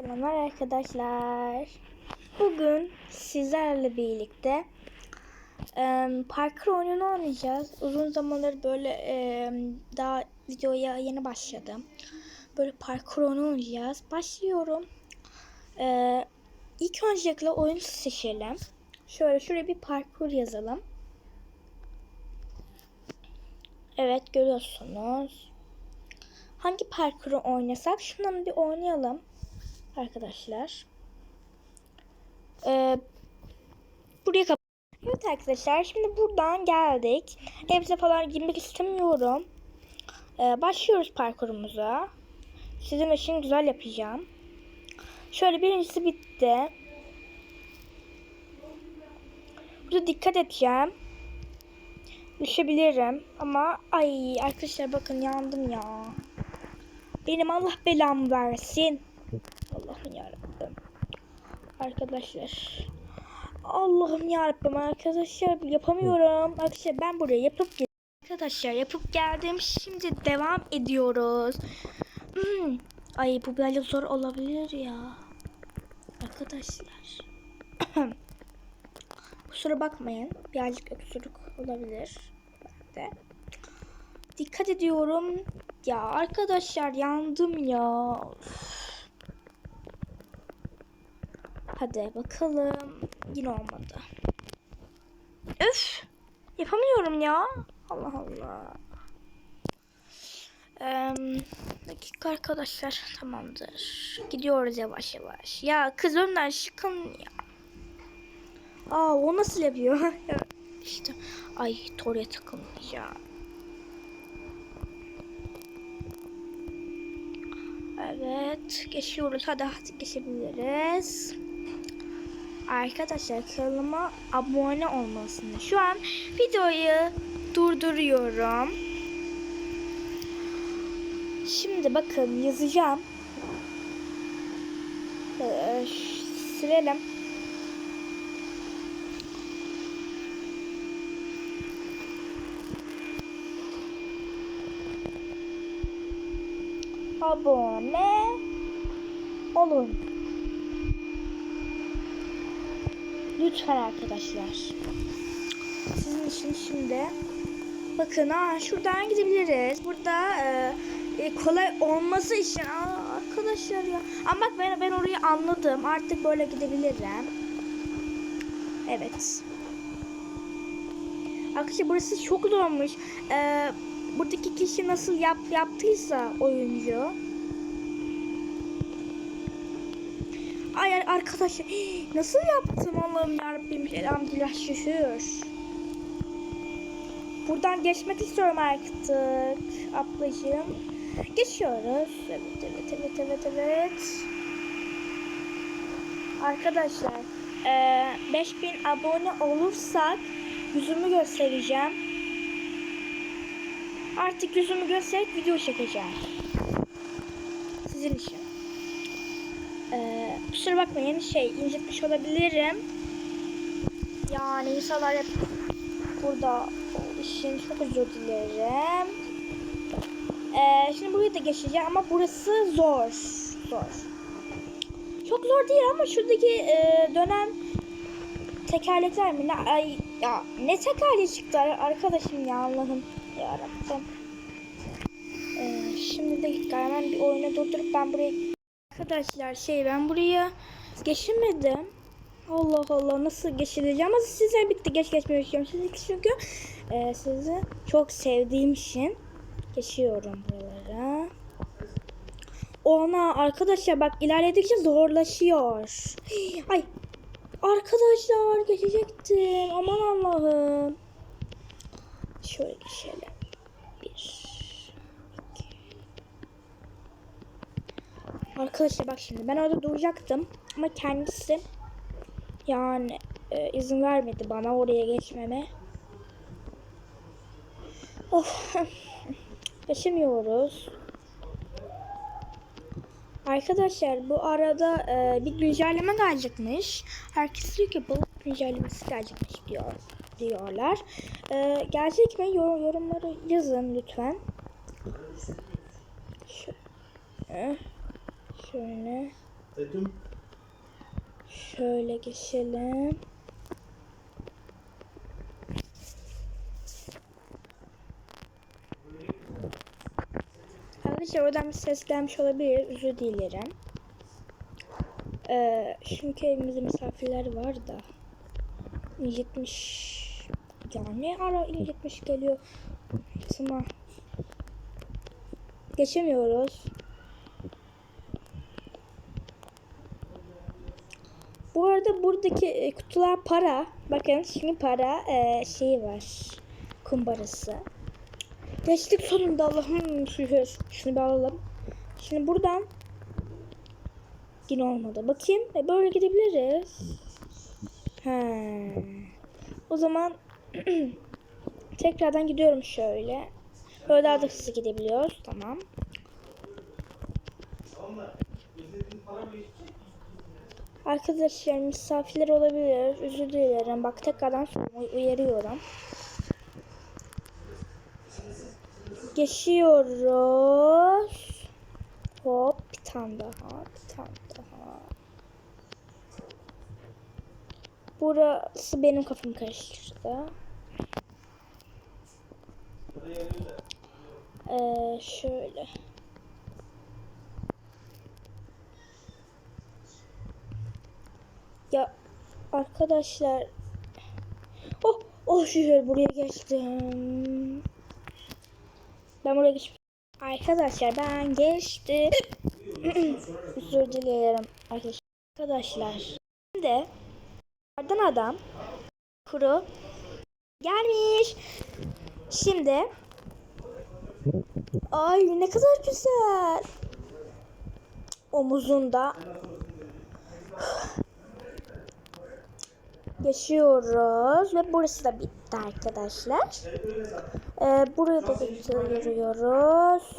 Selamlar arkadaşlar. Bugün sizlerle birlikte e, parkur oyununu oynayacağız. Uzun zamandır böyle e, daha videoya yeni başladım. Böyle parkur oyunu oynayacağız. Başlıyorum. E, ilk öncelikle oyun seçelim. Şöyle şuraya bir parkur yazalım. Evet görüyorsunuz. Hangi parkuru oynasak? Şundan bir oynayalım arkadaşlar. Ee, buraya kap Evet arkadaşlar şimdi buradan geldik. Hepsi falan girmek istemiyorum. Ee, başlıyoruz parkurumuza. Sizin için güzel yapacağım. Şöyle birincisi bitti. Burada dikkat edeceğim. Düşebilirim ama ay arkadaşlar bakın yandım ya. Benim Allah belamı versin. Allah'ım yarabbim. Arkadaşlar. Allah'ım yarabbim arkadaşlar yapamıyorum. Arkadaşlar ben buraya yapıp Arkadaşlar yapıp geldim. Şimdi devam ediyoruz. Hmm. Ay bu böyle zor olabilir ya. Arkadaşlar. Kusura bakmayın. Birazcık öksürük olabilir. Bende. Dikkat ediyorum. Ya arkadaşlar yandım ya. Üf. Hadi bakalım. Yine olmadı. Öf. Yapamıyorum ya. Allah Allah. Ee, dakika arkadaşlar. Tamamdır. Gidiyoruz yavaş yavaş. Ya kız önden şıkın ya. Aa o nasıl yapıyor? işte. Ay Torya takılmayacağım. Evet, geçiyoruz. Hadi hadi geçebiliriz. Arkadaşlar kanalıma abone olmalısınız. Şu an videoyu durduruyorum. Şimdi bakın yazacağım. Ee, silelim. abone olun. Lütfen arkadaşlar. Sizin için şimdi bakın ha şuradan gidebiliriz. Burada e, e, kolay olması için aa, arkadaşlar ya. Ama bak ben ben orayı anladım. Artık böyle gidebilirim. Evet. Arkadaşlar burası çok zormuş. Ee, buradaki kişi nasıl yap yaptıysa oyuncu. Ay ay, arkadaşlar nasıl yaptım Allah'ım yarabbim elhamdülillah şükür. Buradan geçmek istiyorum artık ablacığım. Geçiyoruz. Evet evet evet evet evet. Arkadaşlar eee 5000 abone olursak yüzümü göstereceğim. Artık yüzümü gösterip video çekeceğim. Sizin için. Ee, kusura bakmayın şey incitmiş olabilirim. Yani insanlar hep burada için çok özür dilerim. Ee, şimdi burayı da geçeceğim ama burası zor. Zor. Çok zor değil ama şuradaki e, dönen tekerlekler mi? Ne, ay, ya, ne tekerleği çıktı arkadaşım ya Allah'ım yarabbim. Ee, şimdi de hemen bir oyunu durdurup ben buraya arkadaşlar şey ben buraya geçemedim. Allah Allah nasıl geçileceğim ama size bitti geç geçmeyi istiyorum. Sizi çünkü e, sizi çok sevdiğim için geçiyorum buralara. Ona arkadaşlar bak ilerledikçe zorlaşıyor. Ay arkadaşlar geçecektim. Aman Allah'ım. Şöyle geçelim. Bir. Arkadaşlar bak şimdi ben orada duracaktım ama kendisi yani e, izin vermedi bana oraya geçmeme. Of. Geçemiyoruz. Arkadaşlar bu arada e, bir güncelleme gelecekmiş. Herkes diyor ki balık güncellemesi gelecekmiş diyor diyorlar. E, gelecek mi? Yor yorumları yazın lütfen. Şöyle. Şöyle. Betüm. Şöyle geçelim. Arkadaşlar oradan bir ses gelmiş olabilir. Özür dilerim. Ee, çünkü evimizde misafirler var da. incitmiş. Ya ne ara incitmiş geliyor. Sıma. Geçemiyoruz. Bu arada buradaki e, kutular para. Bakın şimdi para e, şeyi var. Kumbarası. Geçtik sonunda Allah'ım şükür. Şunu bir alalım. Şimdi buradan yine olmadı. Bakayım. E, böyle gidebiliriz. He. O zaman tekrardan gidiyorum şöyle. Böyle daha da hızlı gidebiliyoruz. Tamam. Arkadaşlar misafirler olabilir. Özür dilerim. Bak tekrardan uy- uyarıyorum. Geçiyoruz. Hop bir tane daha. Bir tane daha. Burası benim kafamı karıştırdı. Ee, şöyle. Ya arkadaşlar. Oh, oh şükür buraya geçtim. Ben buraya geçtim. Arkadaşlar ben geçtim. Özür dilerim arkadaşlar. Şimdi Ardın adam kuru gelmiş. Şimdi ay ne kadar güzel. Omuzunda geçiyoruz ve burası da bitti arkadaşlar. Ee, buraya da getiriyoruz.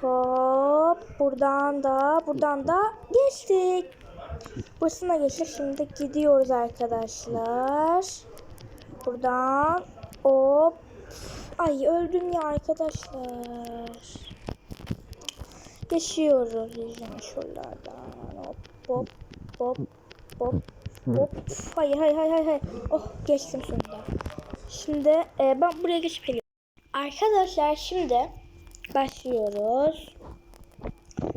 Hop buradan da buradan da geçtik. Burasına geçtik. Şimdi gidiyoruz arkadaşlar. Buradan hop. Ay öldüm ya arkadaşlar. Geçiyoruz izleme şuralardan. Hop hop hop hop hop. Hayır hayır hayır hayır. Oh geçtim sonunda. Şimdi e, ben buraya geçip geliyorum. Arkadaşlar şimdi başlıyoruz.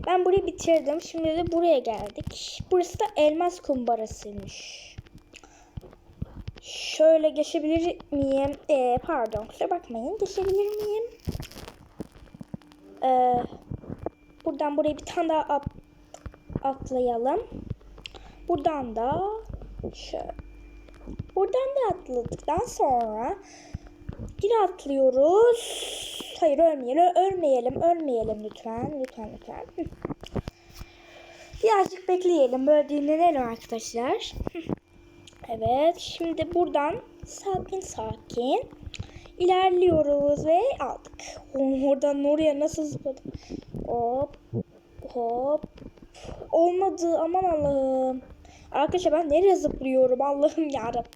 Ben burayı bitirdim. Şimdi de buraya geldik. Burası da elmas kumbarasıymış. Şöyle geçebilir miyim? Ee, pardon kusura bakmayın. Geçebilir miyim? Ee, buradan buraya bir tane daha at- atlayalım. Buradan da şöyle. Buradan da atladıktan sonra yine atlıyoruz. Hayır ölmeyelim, ölmeyelim, ölmeyelim lütfen, lütfen, lütfen. Birazcık bekleyelim, böyle dinlenelim arkadaşlar. Evet, şimdi buradan sakin sakin ilerliyoruz ve aldık. Oradan oraya nasıl zıpladım? Hop, hop. Olmadı, aman Allah'ım. Arkadaşlar ben nereye zıplıyorum Allah'ım yarabbim.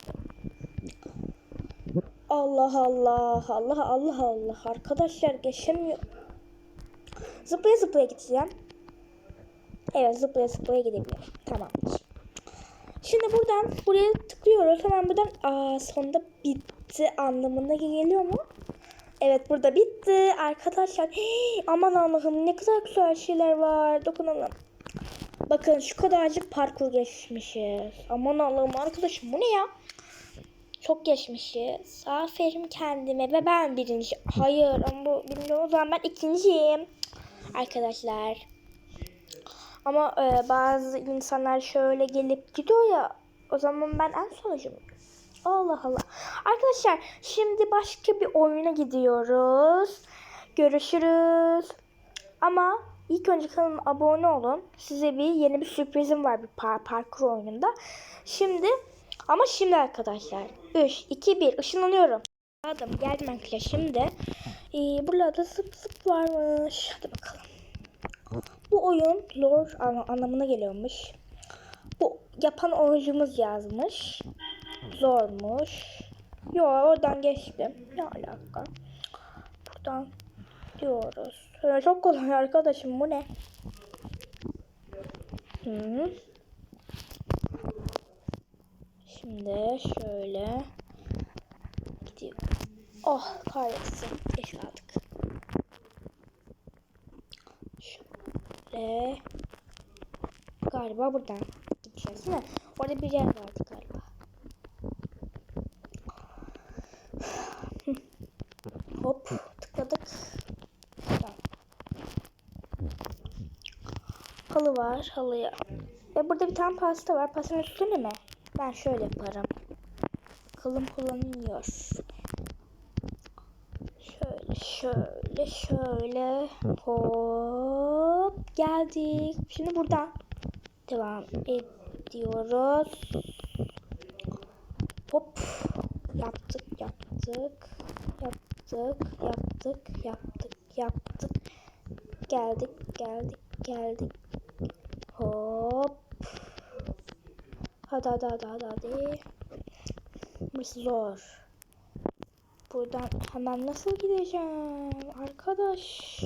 Allah Allah Allah Allah Allah arkadaşlar geçemiyor. Zıplaya zıplaya gideceğim. Evet zıplaya zıplaya gidebilirim. Tamamdır. Şimdi buradan buraya tıklıyoruz. Hemen buradan aa sonunda bitti anlamına geliyor mu? Evet burada bitti arkadaşlar. Hii, aman Allah'ım ne kadar güzel şeyler var. Dokunalım. Bakın şu kadarcık parkur geçmişiz. Aman Allah'ım arkadaşım bu ne ya? Çok geçmişiz. Aferin kendime ve ben birinci. Hayır ama bu birinci o zaman ben ikinciyim. Arkadaşlar. Ama e, bazı insanlar şöyle gelip gidiyor ya. O zaman ben en sonucum. Allah Allah. Arkadaşlar şimdi başka bir oyuna gidiyoruz. Görüşürüz. Ama ilk önce kanalıma abone olun. Size bir yeni bir sürprizim var bir par parkur oyununda. Şimdi ama şimdi arkadaşlar 3, 2, 1 ışınlanıyorum. Adam geldim arkadaşlar şimdi. Ee, burada zıp zıp varmış. Hadi bakalım. Bu oyun lore anlamına geliyormuş. Bu yapan oyuncumuz yazmış. Zormuş. Yo oradan geçtim. Ne alaka? Buradan diyoruz. Ee, çok kolay arkadaşım bu ne? Hı. Şimdi şöyle gidiyor. Oh kahretsin. Geç kaldık. Şöyle. Galiba buradan gideceğiz değil mi? Orada bir yer vardı galiba. Hop tıkladık. Tamam. Halı var halıya. Ve burada bir tane pasta var. Pastanın üstüne mi? Ben şöyle yaparım. Bakalım kullanılıyor. Şöyle şöyle şöyle hop geldik. Şimdi buradan devam ediyoruz. Hop yaptık yaptık yaptık yaptık yaptık yaptık geldik geldik geldik hop hadi hadi hadi hadi hadi burası zor buradan hemen nasıl gideceğim arkadaş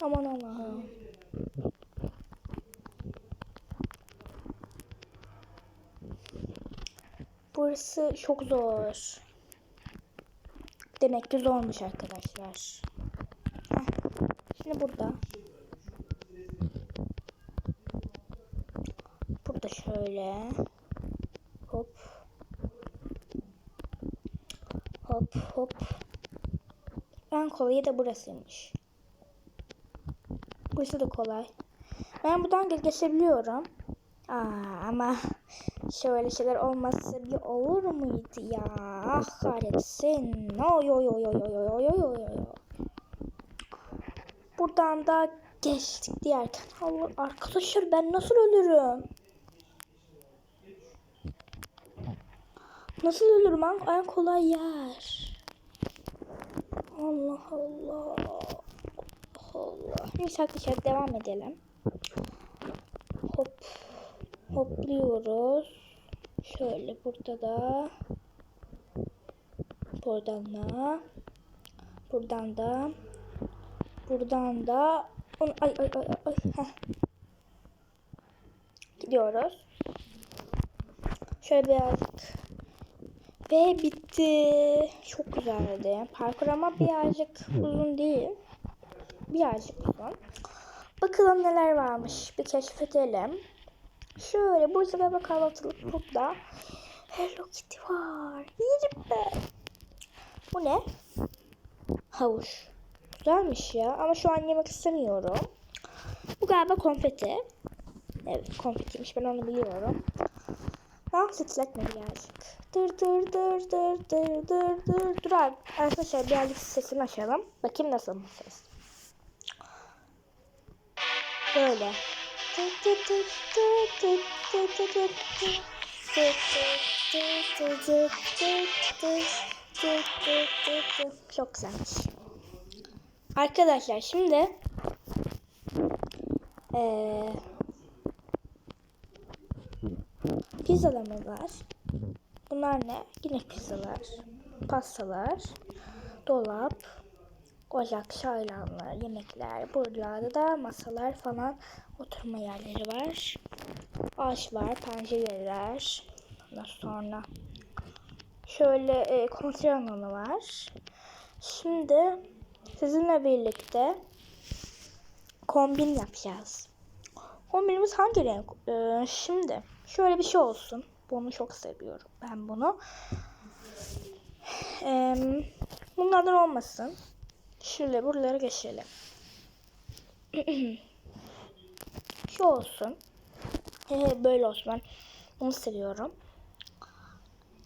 aman Allah'ım Burası çok zor. Demek ki zormuş arkadaşlar. Heh. Şimdi burada. Şöyle. Hop. Hop hop. En kolayı da burasıymış. Burası da kolay. Ben buradan geçebiliyorum. Aa, ama şöyle şeyler olmazsa bir olur muydu ya? Ah kahretsin. Oy oy oy oy oy oy oy oy. Buradan da geçtik diğer kanal. Arkadaşlar ben nasıl ölürüm? Nasıl ölürüm? En, en kolay yer. Allah Allah. Allah. Neyse arkadaşlar devam edelim. Hop hopluyoruz. Şöyle burada da buradan da buradan da buradan da ay ay ay, ay. Heh. gidiyoruz. Şöyle birazcık ve bitti. Çok güzeldi. Parkur ama birazcık uzun değil. Birazcık uzun. Bakalım neler varmış. Bir keşfedelim. Şöyle burada da kahvaltılık burada. Hello Kitty var. Yerim ben. Bu ne? Havuç. Güzelmiş ya ama şu an yemek istemiyorum. Bu galiba konfeti. Evet konfetiymiş ben onu biliyorum. Dans etletme birazcık. Dır dır dır dır dır dır dır dur abi. Arkadaşlar birazcık sesini açalım. Bakayım nasıl bu ses. Böyle. Çok güzelmiş. Arkadaşlar şimdi ee, pizzalarımız var. Bunlar ne? Yine pizzalar, pastalar, dolap, ocak, çaylanlar, yemekler. Buralarda da masalar falan oturma yerleri var. Ağaç var, pencereler. Ondan sonra şöyle e, konser alanı var. Şimdi sizinle birlikte kombin yapacağız. Kombinimiz hangi renk? Ee, şimdi şöyle bir şey olsun. Bunu çok seviyorum. Ben bunu. Ee, bunlardan olmasın. Şöyle buraları geçelim. Şu olsun. Böyle olsun. Ben bunu seviyorum.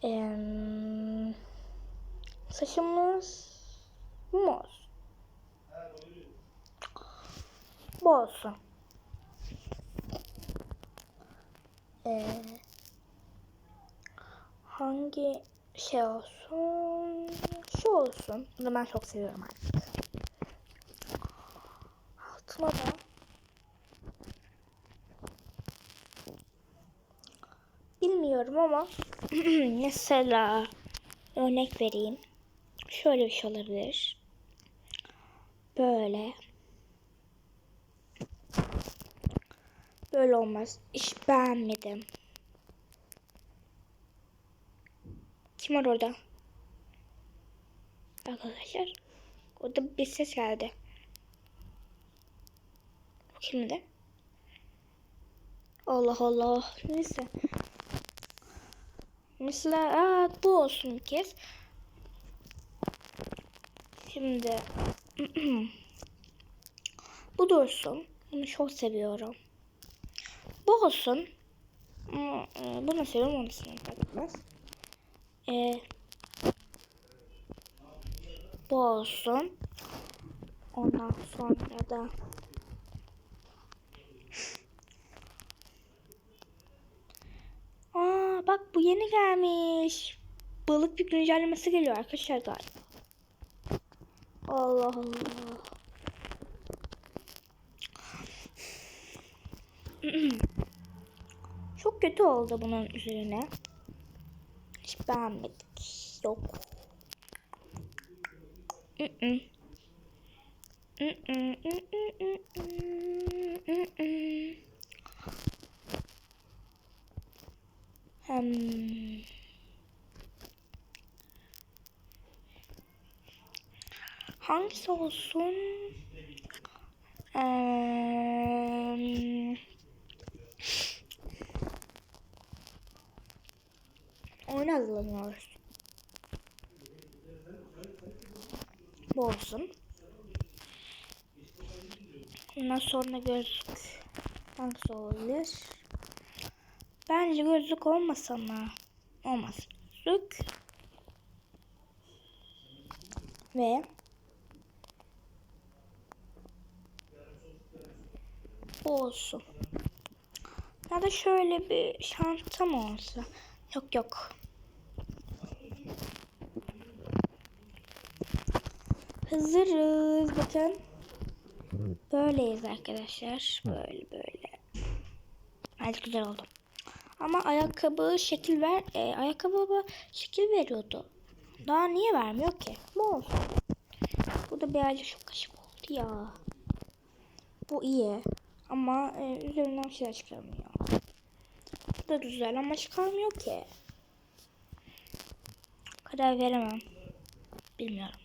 Ee, saçımız olsun? Bu olsun. Ee, hangi şey olsun? Şu olsun. Bunu ben çok seviyorum artık. Altıma da bilmiyorum ama mesela örnek vereyim. Şöyle bir şey olabilir. Böyle. Böyle olmaz. Hiç beğenmedim. Kim var orada? Arkadaşlar. Orada bir ses geldi. Bu kimdi? Allah Allah. Neyse. Mesela aa, bu olsun bir kez. Şimdi bu dursun. Bunu çok seviyorum. Bu olsun. Hmm, e, Bunu seviyorum onu tabii biraz. Ee, bu olsun. Ondan sonra da Aa bak bu yeni gelmiş. Balık bir güncellemesi geliyor arkadaşlar galiba. Allah Allah. Kötü oldu bunun üzerine. Hiç beğenmedik. Yok. Hmm. Hangisi olsun? Eee... Oyuna hazırlanıyoruz. Bu olsun. Ondan sonra gözlük hangisi olabilir? Bence gözlük olmasa mı? Olmaz. Gözlük. Ve bu olsun. Ya da şöyle bir şantam olsa. Yok yok. Hazırız. Bakın. Böyleyiz arkadaşlar. Böyle böyle. Hadi güzel oldu. Ama ayakkabı şekil ver, e, ayakkabı şekil veriyordu. Daha niye vermiyor ki? Bu olsun. Bu da birazcık çok kaşık oldu ya. Bu iyi. Ama e, üzerinden bir şeyler çıkarmıyor. Bu da güzel ama çıkarmıyor ki. Karar veremem. Bilmiyorum.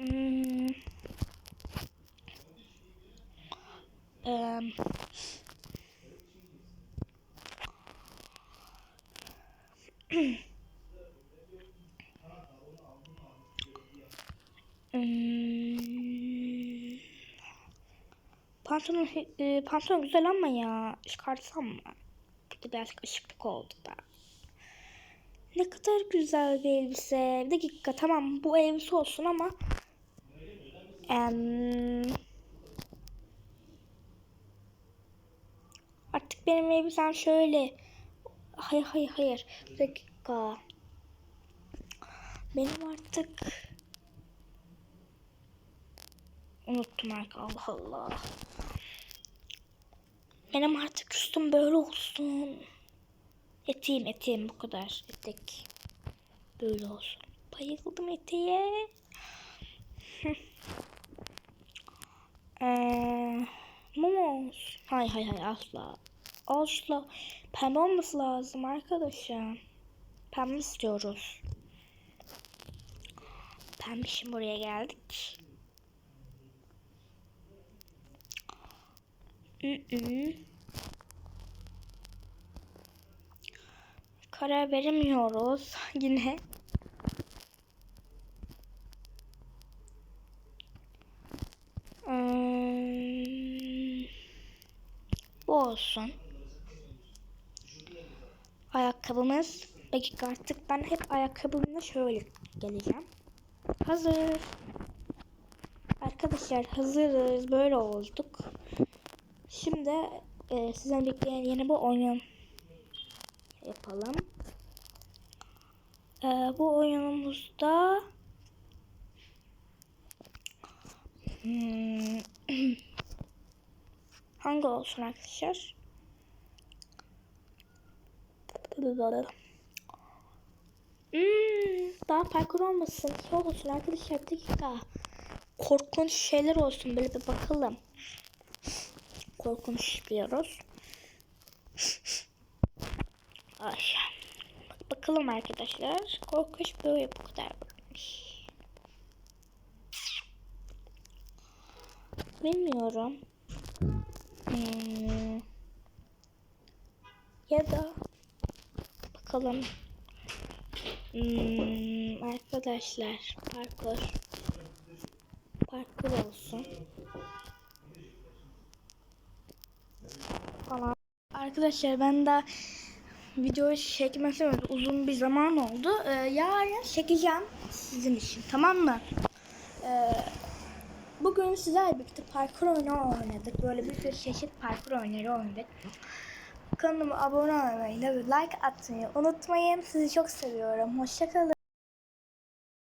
Hmm. Hmm. Pantolon, e, pantolon güzel ama ya çıkarsam mı? Burada birazcık ışıklık oldu da. Ne kadar güzel bir elbise. Bir dakika tamam bu elbise olsun ama em, artık benim elbisem şöyle hayır hayır hayır bir dakika benim artık unuttum artık Allah Allah benim artık üstüm böyle olsun Eteğim eteğim bu kadar etek. Böyle olsun. Bayıldım eteğe. ee, mum olsun. Hay hay hay asla. Asla. Pembe olması lazım arkadaşım. Pembe istiyoruz. Pembe şimdi buraya geldik. Karar veremiyoruz yine. Olsun. Ayakkabımız. Dakika artık ben hep ayakkabımla şöyle geleceğim. Hazır. Arkadaşlar hazırız. Böyle olduk. Şimdi e, sizden bekleyen yeni bir oyun yapalım. Ee, bu oyunumuzda hmm, hangi olsun arkadaşlar? Hmm, daha parkur olmasın. Şey olsun arkadaşlar bir dakika. Korkunç şeyler olsun böyle bir bakalım. korkunç işliyoruz. Ay. Bak bakalım arkadaşlar. Korkunç böyle bu kadar. Bilmiyorum. Hmm. Ya da bakalım. Hmm, arkadaşlar parkur parkur olsun. Falan. Arkadaşlar ben daha videoyu çekmesem uzun bir zaman oldu. Ee, yarın çekeceğim sizin için tamam mı? Ee, bugün sizlerle birlikte parkur oyunu oynadık. Böyle bir sürü çeşit parkur oyunları oynadık. Kanalıma abone olmayı ve like atmayı unutmayın. Sizi çok seviyorum. Hoşçakalın.